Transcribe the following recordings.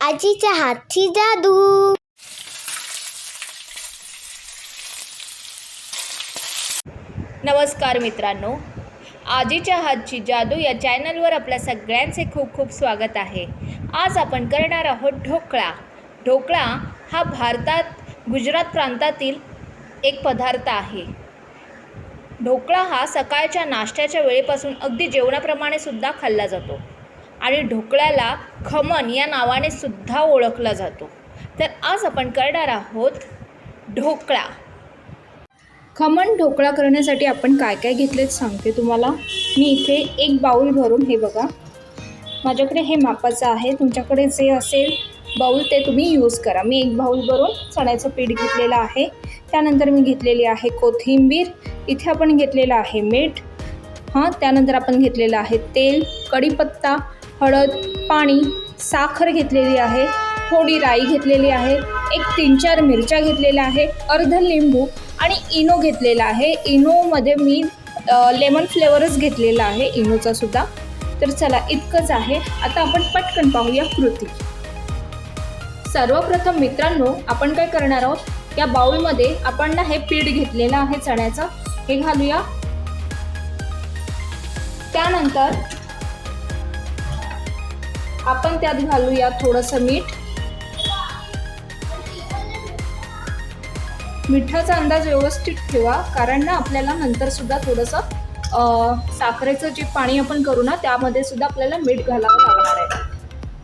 आजीच्या हातची जादू. नमस्कार मित्रांनो. आजीच्या हातची जादू या चॅनलवर आपल्या सगळ्यांचे खूप खूप स्वागत आहे. आज आपण करणार आहोत ढोकळा. ढोकळा हा भारतात गुजरात प्रांतातील एक पदार्थ आहे. ढोकळा हा सकाळच्या नाश्त्याच्या वेळेपासून अगदी जेवणाप्रमाणे सुद्धा खाल्ला जातो. आणि ढोकळ्याला खमन या नावाने सुद्धा ओळखला जातो. तर आज आपण करणार आहोत ढोकळा. खमण ढोकळा करण्यासाठी आपण काय काय घेतलेत सांगते तुम्हाला. मी इथे एक बाऊल भरून हे बघा. माझ्याकडे हे मापाचं आहे. तुमच्याकडे जे असेल बाऊल ते तुम्ही यूज करा. मी एक बाऊल भरून चण्याचं पीठ घेतलेलं आहे. त्यानंतर मी घेतलेली आहे कोथिंबीर. इथे आपण घेतलेलं आहे मीठ. हां त्यानंतर आपण घेतलेलं आहे तेल कढीपत्ता हळद पाणी साखर घेतलेली आहे थोडी राई घेतलेली आहे एक तीन चार मिरच्या घेतलेल्या आहे अर्ध लिंबू आणि इनो घेतलेला आहे. इनोमध्ये मी लेमन फ्लेवरच घेतलेला आहे इनोचा सुद्धा. तर चला इतकंच आहे. आता आपण पटकन पाहूया कृती. सर्वप्रथम मित्रांनो आपण काय करणार आहोत? या बाउलमध्ये आपण ना हे पीठ घेतलेलं आहे चण्याचं. हे घालूया. त्यानंतर आपण त्यात घालूया थोडंसं मीठ. मिठाचा अंदाज व्यवस्थित ठेवा कारण ना आपल्याला नंतर सुद्धा थोडंसं साखरेचं जे पाणी आपण करू ना त्यामध्ये सुद्धा आपल्याला मीठ घालावं लागणार आहे.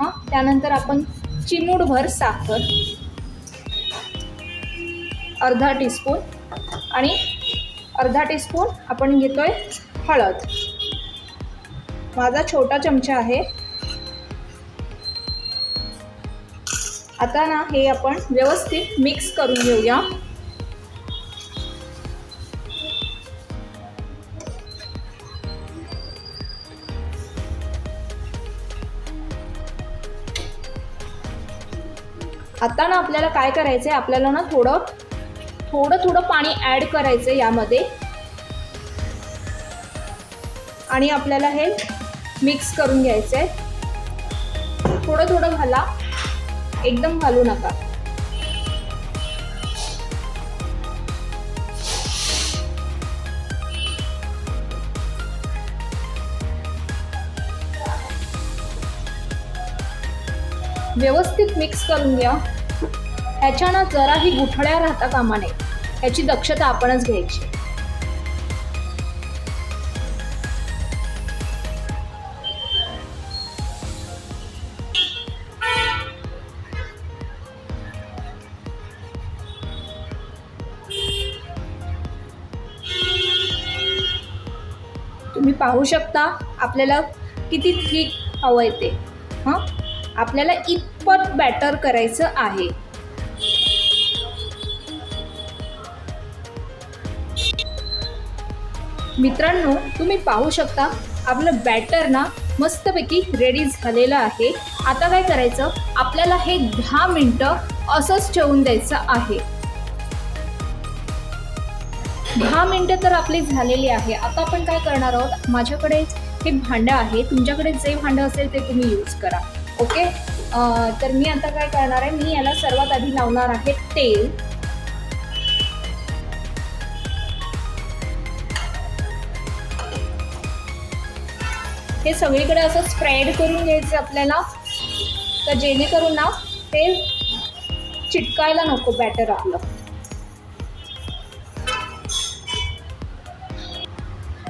हां त्यानंतर आपण चिमूडभर साखर अर्धा टीस्पून आणि अर्धा टीस्पून आपण घेतोय हळद. माझा छोटा चमचा आहे. आता ना हे आपण व्यवस्थित मिक्स करून घेऊया. आता ना आपल्याला काय करायचं आहे आपल्याला ना थोडं थोडं थोडं पाणी ॲड करायचं यामध्ये. आणि आपल्याला हे मिक्स करून घ्यायचं आहे थोडं थोडं घाला. एकदम घालू नका. व्यवस्थित मिक्स करून घ्या. ह्याच्यानं जराही गुठळ्या राहता कामा नये. याची दक्षता आपणच घ्यायची. तुम्ही पाहू शकता आपल्याला किती थिक हवं आहे ते. हां? आपल्याला इतपत बॅटर करायचं आहे. मित्रांनो तुम्ही पाहू शकता आपलं बॅटर ना मस्तपैकी रेडी झालेलं आहे. आता काय करायचं? आपल्याला हे दहा मिनटं असंच ठेवून द्यायचं आहे. दहा मिनटं तर आपली झालेली आहे. आता आपण काय करणार आहोत? माझ्याकडे हे भांडं आहे. तुमच्याकडे जे भांडं असेल ते तुम्ही यूज करा. ओके तर मी आता काय करणार आहे? मी याला सर्वात आधी लावणार आहे तेल. हे सगळीकडे असं स्प्रेड करून घ्यायचं आपल्याला. तर जेणेकरून ना ते चिटकायला नको बॅटर आपलं.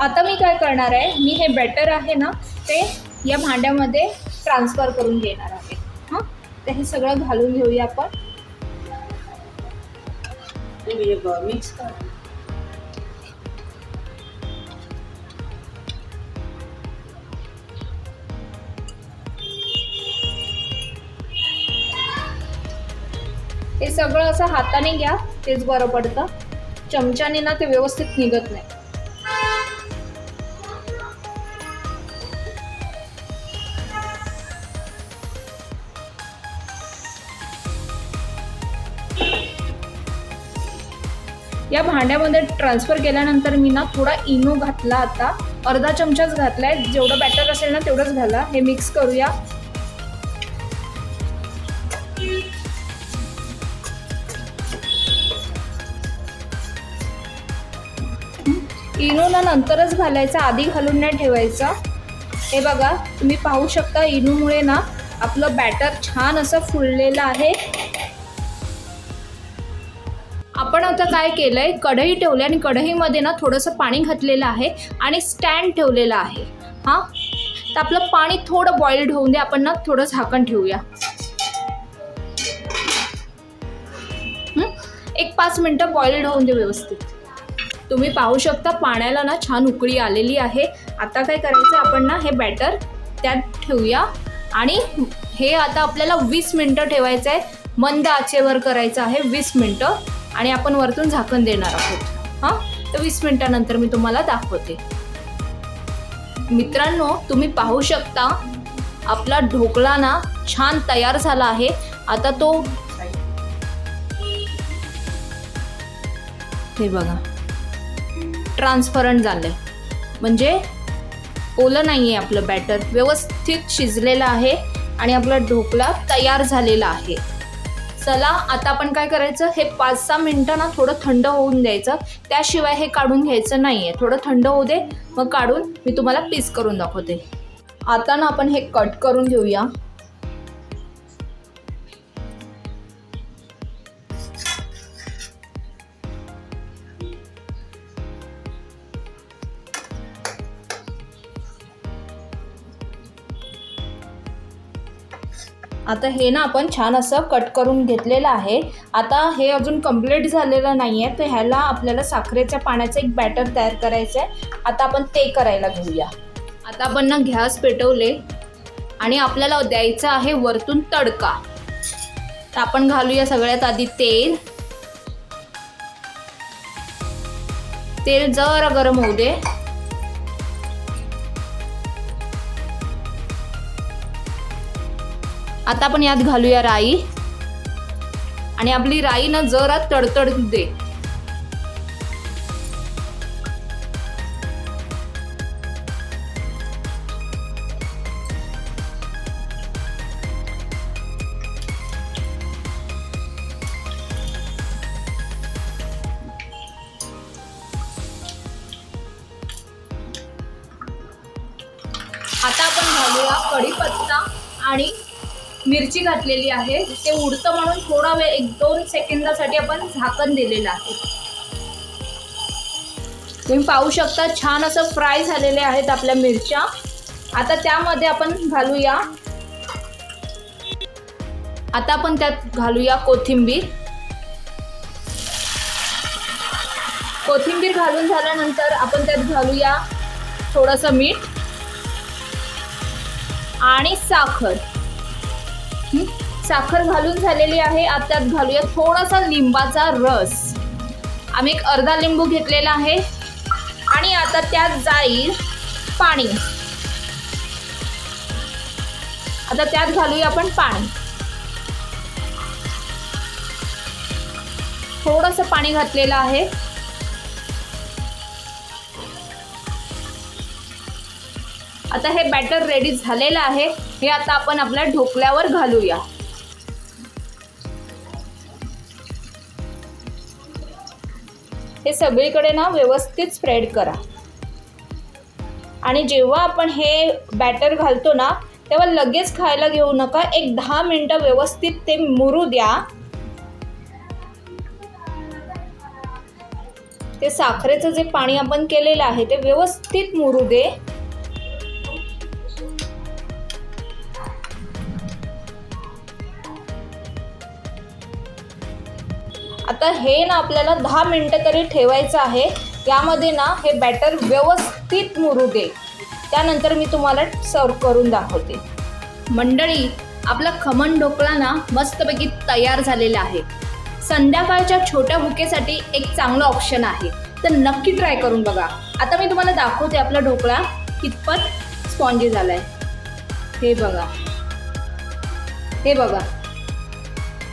आता मी काय करणार आहे मी हे बॅटर आहे ना ते या भांड्यामध्ये ट्रान्सफर करून घेणार आहे. हां? तर हे सगळं घालून घेऊया आपण. मिक्स हे सगळं असं हाताने घ्या तेच बरं पडतं. चमच्याने ना ते व्यवस्थित निघत नाही. या भांड्यामध्ये ट्रान्सफर केल्यानंतर मी ना थोडा इनो घातला आता. अर्धा चमचाच घातलाय. जेवढं बॅटर असेल ना तेवढंच घाला. हे मिक्स करूया. इनोला नंतरच घालायचा. आधी घालून नाही ठेवायचा. हे बघा तुम्ही पाहू शकता इनोमुळे ना आपलं बॅटर छान असं फुललेलं आहे. आपण आता काय केलं आहे कढई ठेवली आणि कढईमध्ये ना थोडंसं पाणी घातलेलं आहे आणि स्टँड ठेवलेलं आहे. हां? तर आपलं पाणी थोडं बॉईल्ड होऊन दे आपण ना थोडं झाकण ठेवूया. एक पाच मिनटं बॉईल्ड होऊन दे व्यवस्थित. तुम्ही पाहू शकता पाण्याला ना छान उकळी आलेली आहे. आता काय करायचं आपण ना हे बॅटर त्यात ठेवूया. आणि हे आता आपल्याला वीस मिनटं ठेवायचं आहे मंद आचेवर करायचं आहे वीस मिनटं. आणि आपण वरतून झाकण देणार आहोत. हां? तर वीस मिनिटानंतर मी तुम्हाला दाखवते. मित्रांनो तुम्ही पाहू शकता आपला ढोकळा ना छान तयार झाला आहे. आता तो हे बघा. ट्रान्सफरंट झालं म्हणजे ओलं नाही आहे आपलं बॅटर व्यवस्थित शिजलेलं आहे आणि आपला ढोकळा तयार झालेला आहे. चला आता आपण काय करायचं? हे पाच सहा मिनटं ना थोडं थंड होऊन द्यायचं. त्याशिवाय हे काढून घ्यायचं नाही आहे थोडं थंड होऊ दे मग काढून मी तुम्हाला पीस करून दाखवते. आता ना आपण हे कट करून घेऊया. आता हे ना आपण छान असं कट करून घेतलेलं आहे. आता हे अजून कंप्लीट झालेलं नाही आहे तर ह्याला आपल्याला साखरेच्या पाण्याचं एक बॅटर तयार करायचं आहे आता आपण ते करायला घेऊया. आता आपण ना गॅस पेटवले. आणि आपल्याला द्यायचं आहे वरतून तडका. तर आपण घालूया सगळ्यात आधी तेल. तेल जरा गरम होऊ दे. आता आपण यात घालूया राई. आणि आपली राई ना जरा तडतड दे. आता आपण घालूया कढीपत्ता आणि मिरची घातलेली आहे. ते उडतं म्हणून थोडा वेळ एक दोन सेकंदासाठी आपण झाकण दिलेलं आहे. तुम्ही पाहू शकता छान असं फ्राय झालेले आहेत आपल्या मिरच्या. आता त्यामध्ये आपण घालूया. आता आपण त्यात घालूया कोथिंबीर. कोथिंबीर घालून झाल्यानंतर आपण त्यात घालूया थोडंसं मीठ आणि साखर. साखर घालून झालेली आहे. आता त्यात घालूया थोडासा लिंबाचा रस. आम्ही एक अर्धा लिंबू घेतलेला आहे. आणि आता त्यात जाईल पाणी. आता त्यात घालूया आपण पाणी. थोडंसं पाणी घातलेलं आहे. आता हे बॅटर रेडी झालेलं आहे. हे आता आपण आपल्या ढोकल्यावर घालूया. हे सगळीकडे ना व्यवस्थित स्प्रेड करा. आणि जेव्हा आपण हे बॅटर घालतो ना तेव्हा लगेच खायला घेऊ नका. एक दहा मिनटं व्यवस्थित ते मुरू द्या. ते साखरेचं जे पाणी आपण केलेलं आहे ते व्यवस्थित मुरू दे. आता हे ना आपल्याला दहा मिनटं तरी ठेवायचं आहे. यामध्ये ना हे बॅटर व्यवस्थित मुरू दे. त्यानंतर मी तुम्हाला सर्व करून दाखवते. मंडळी आपला खमण ढोकळा ना मस्तपैकी तयार झालेला आहे. संध्याकाळच्या छोट्या भुकेसाठी एक चांगलं ऑप्शन आहे. तर नक्की ट्राय करून बघा. आता मी तुम्हाला दाखवते आपला ढोकळा कितपत स्पॉन्जी झाला आहे हे बघा. हे बघा.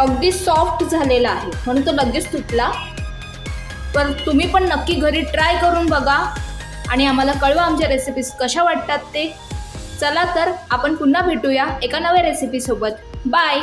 अगदी सॉफ्ट झालेला आहे. म्हणून तो लगेच तुटला. पण तुम्ही पण नक्की घरी ट्राय करून बघा. आणि आम्हाला कळवा आमच्या रेसिपीज कशा वाटतात ते. चला तर आपण पुन्हा भेटूया एका नव्या रेसिपीसोबत बाय